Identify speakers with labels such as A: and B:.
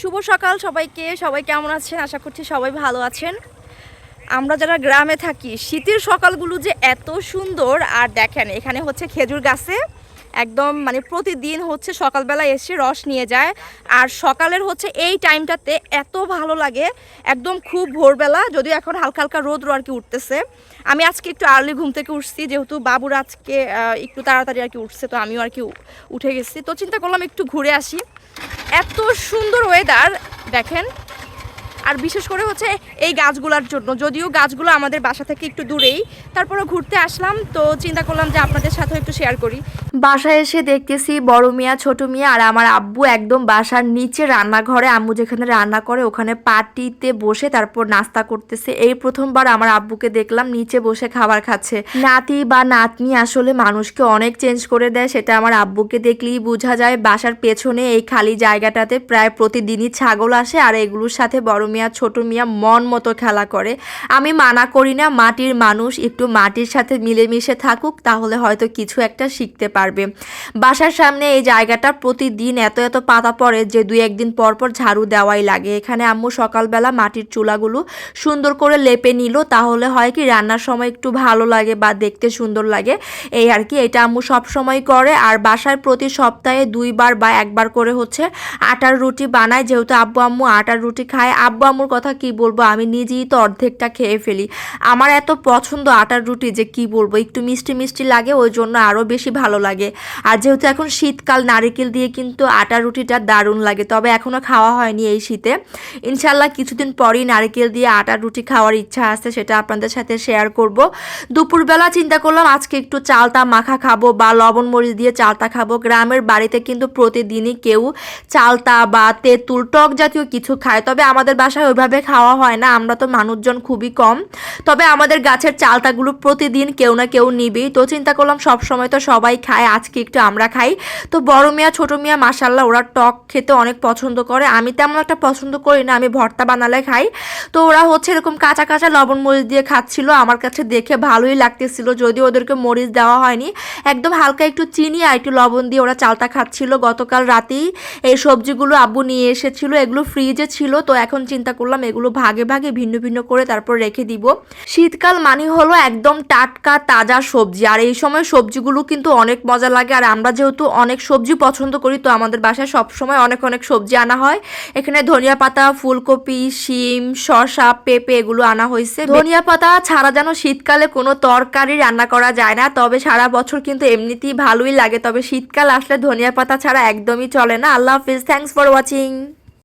A: শুভ সকাল সবাইকে। সবাই কেমন আছেন? আশা করছি সবাই ভালো আছেন। আমরা যারা গ্রামে থাকি, শীতের সকালগুলো যে এত সুন্দর, আর দেখেন, এখানে হচ্ছে খেজুর গাছে একদম মানে প্রতিদিন হচ্ছে সকালবেলা এসে রস নিয়ে যায়। আর সকালের হচ্ছে এই টাইমটাতে এত ভালো লাগে, একদম খুব ভোরবেলা, যদিও এখন হালকা হালকা রোদ আর কি উঠতেছে। আমি আজকে একটু আর্লি ঘুম থেকে উঠছি, যেহেতু বাবুর আজকে একটু তাড়াতাড়ি আর কি উঠছে, তো আমিও আর কি উঠে গেছি। তো চিন্তা করলাম একটু ঘুরে আসি। এত সুন্দর ওয়েদার দেখেন আর বিশেষ করে হচ্ছে এই গাছগুলোর জন্য। যদিও গাছগুলো আমাদের বাসা থেকে একটু দূরেই তারপরে ঘুরতে আসলাম, তো চিন্তা করলাম যে আপনাদের সাথেও একটু শেয়ার করি। বাসায় এসে দেখতেছি বড় মিয়া, ছোট মিয়া আর আমার আব্বু একদম বাসার নিচে রান্নাঘরে। আম্মু যেখানে রান্না করে ওখানে পার্টিতে বসে তারপর নাস্তা করতেছে। এই প্রথমবার আমার আব্বুকে দেখলাম নিচে বসে খাবার খাচ্ছে। নাতি বা নাতনি আসলে মানুষকে অনেক চেঞ্জ করে দেয়, সেটা আমার আব্বুকে দেখলেই বোঝা যায়। বাসার পেছনে এই খালি জায়গাটাতে প্রায় প্রতিদিনই ছাগল আসে আর এগুলোর সাথে বড় মিয়া, ছোট মিয়া মন মতো খেলা করে। আমি মানা করি না, মাটির মানুষ একটু মাটির সাথে মিলেমিশে থাকুক, তাহলে হয়তো কিছু একটা শিখতে পারবে। বাসার সামনে এই জায়গাটা প্রতিদিন এত এত পাতা পড়ে যে দুই একদিন পর পর ঝাড়ু দেওয়াই লাগে। এখানে আম্মু সকালবেলা মাটির চুলাগুলো সুন্দর করে লেপে নিল, তাহলে হয় কি রান্নার সময় একটু ভালো লাগে বা দেখতে সুন্দর লাগে। এই আর কি, এটা আম্মু সব সময় করে। আর বাসায় প্রতি সপ্তাহে দুইবার বা একবার করে হচ্ছে আটার রুটি বানায়। যেহেতু আব্বু আম্মু আটার রুটি খায়, আব্বু আম্মুর কথা কি বলব? আমি নিজেই তো অর্ধেকটা খেয়ে ফেলি। আমার এত পছন্দ আটার রুটি যে কি বলব? একটু মিষ্টি মিষ্টি লাগে, ওই জন্য আরও বেশি ভালো লাগে। আর যেহেতু এখন শীতকাল, নারিকেল দিয়ে কিন্তু আটার রুটিটা দারুণ লাগে। তবে এখনও খাওয়া হয়নি এই শীতে। ইনশাল্লাহ কিছুদিন পরেই নারিকেল দিয়ে আটার রুটি খাওয়ার ইচ্ছা আছে, সেটা আপনাদের সাথে শেয়ার করব। দুপুরবেলা চিন্তা করলাম, আজকে একটু চালতা মাখা খাব বা লবণ মরিচ দিয়ে চালতা খাব। গ্রামের বাড়িতে কিন্তু প্রতিদিনই কেউ চালতা বা তেঁতুল, টক জাতীয় কিছু খায়। তবে আমাদের বাসায় ওইভাবে খাওয়া হয় না, আমরা তো মানুষজন খুবই কম। তবে আমাদের গাছের চালতাগুলো প্রতিদিন কেউ না কেউ নিবেই। তো চিন্তা করলাম সব সময় তো সবাই খায়, আজকে একটু আমরা খাই। তো বড় মিয়া, ছোট মিয়া মাসাল্লাহ ওরা টক খেতে অনেক পছন্দ করে। আমি তেমন একটা পছন্দ করি না, আমি ভর্তা বানালে খাই। তো ওরা হচ্ছে এরকম কাঁচা কাঁচা লবণ মরিচ দিয়ে খাচ্ছিল, আমার কাছে দেখে ভালোই লাগতেছিল, যদিও ওদেরকে মরিচ দেওয়া হয়নি। একদম হালকা একটু চিনি আর একটু লবণ দিয়ে ওরা চালটা খাচ্ছিল। গতকাল রাতেই এই সবজিগুলো আব্বু নিয়ে এসেছিল, এগুলো ফ্রিজে ছিল। তো এখন চিন্তা করলাম, এগুলো ভাগে ভাগে ভিন্ন ভিন্ন করে তারপর রেখে দিব। শীতকাল মানে হলো একদম টাটকা, তাজা সবজি। আর এই সময় সবজিগুলো কিন্তু অনেক মজা লাগে। আর আমরা যেহেতু অনেক সবজি পছন্দ করি, তো আমাদের বাসায় সব সময় অনেক অনেক সবজি আনা হয়। এখানে ধনিয়া পাতা, ফুলকপি, শিম, শসা, পেঁপে এগুলো আনা হয়েছে। ধনিয়া পাতা ছাড়া যেন শীতকালে কোনো তরকারি রান্না করা যায় না। তবে সারা বছর কিন্তু এমনিতেই ভালোই লাগে। তবে শীতকাল আসলে ধনিয়া পাতা ছাড়া একদমই চলে না। আল্লাহ হাফিজ। Thanks for watching